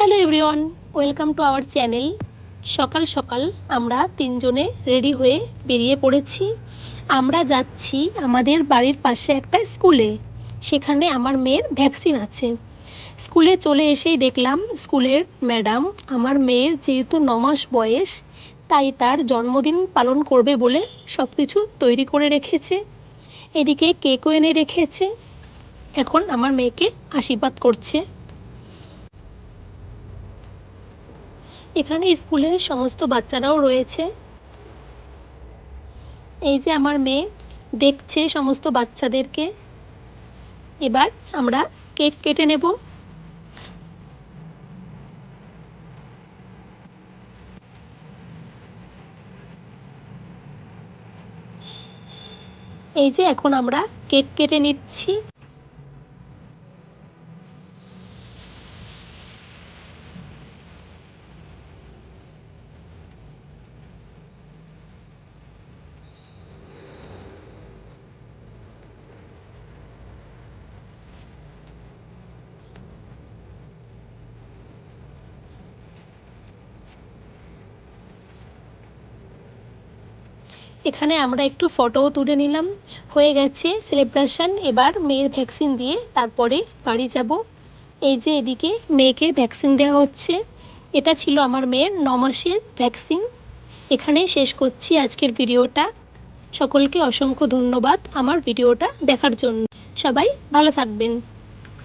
Hello everyone, welcome to our channel. সকাল সকাল আমরা তিনজনে রেডি হয়ে বেরিয়ে পড়েছি। আমরা যাচ্ছি আমাদের বাড়ির পাশে একটা স্কুলে। সেখানে আমার মেয়ের ভ্যাকসিন আছে। স্কুলে চলে এসেই দেখলাম স্কুলের ম্যাডাম আমার মেয়ের যেহেতু ন মাস বয়স, তাই তার জন্মদিন পালন করবে বলে সব কিছু তৈরি করে রেখেছে। এদিকে কেকও এনে রেখেছে। এখন আমার মেয়েকে আশীর্বাদ করছে। এখানে স্কুলের সমস্ত বাচ্চারাও রয়েছে। এই যে আমার মেয়ে দেখছে সমস্ত বাচ্চাদেরকে। এবার আমরা কেক কেটে নেব। এই যে এখন আমরা কেক কেটে নিচ্ছি। এখানে আমরা একটু ফটোও তুলে নিলাম। হয়ে গেছে সেলিব্রেশন এবার মেয়ের ভ্যাকসিন দিয়ে তারপরে বাড়ি যাব। এই যে এদিকে মেয়েকে ভ্যাকসিন দেওয়া হচ্ছে। এটা ছিল আমার মেয়ের ন মাসের ভ্যাকসিন এখানে শেষ করছি আজকের ভিডিওটা। সকলকে অসংখ্য ধন্যবাদ আমার ভিডিওটা দেখার জন্য। সবাই ভালো থাকবেন।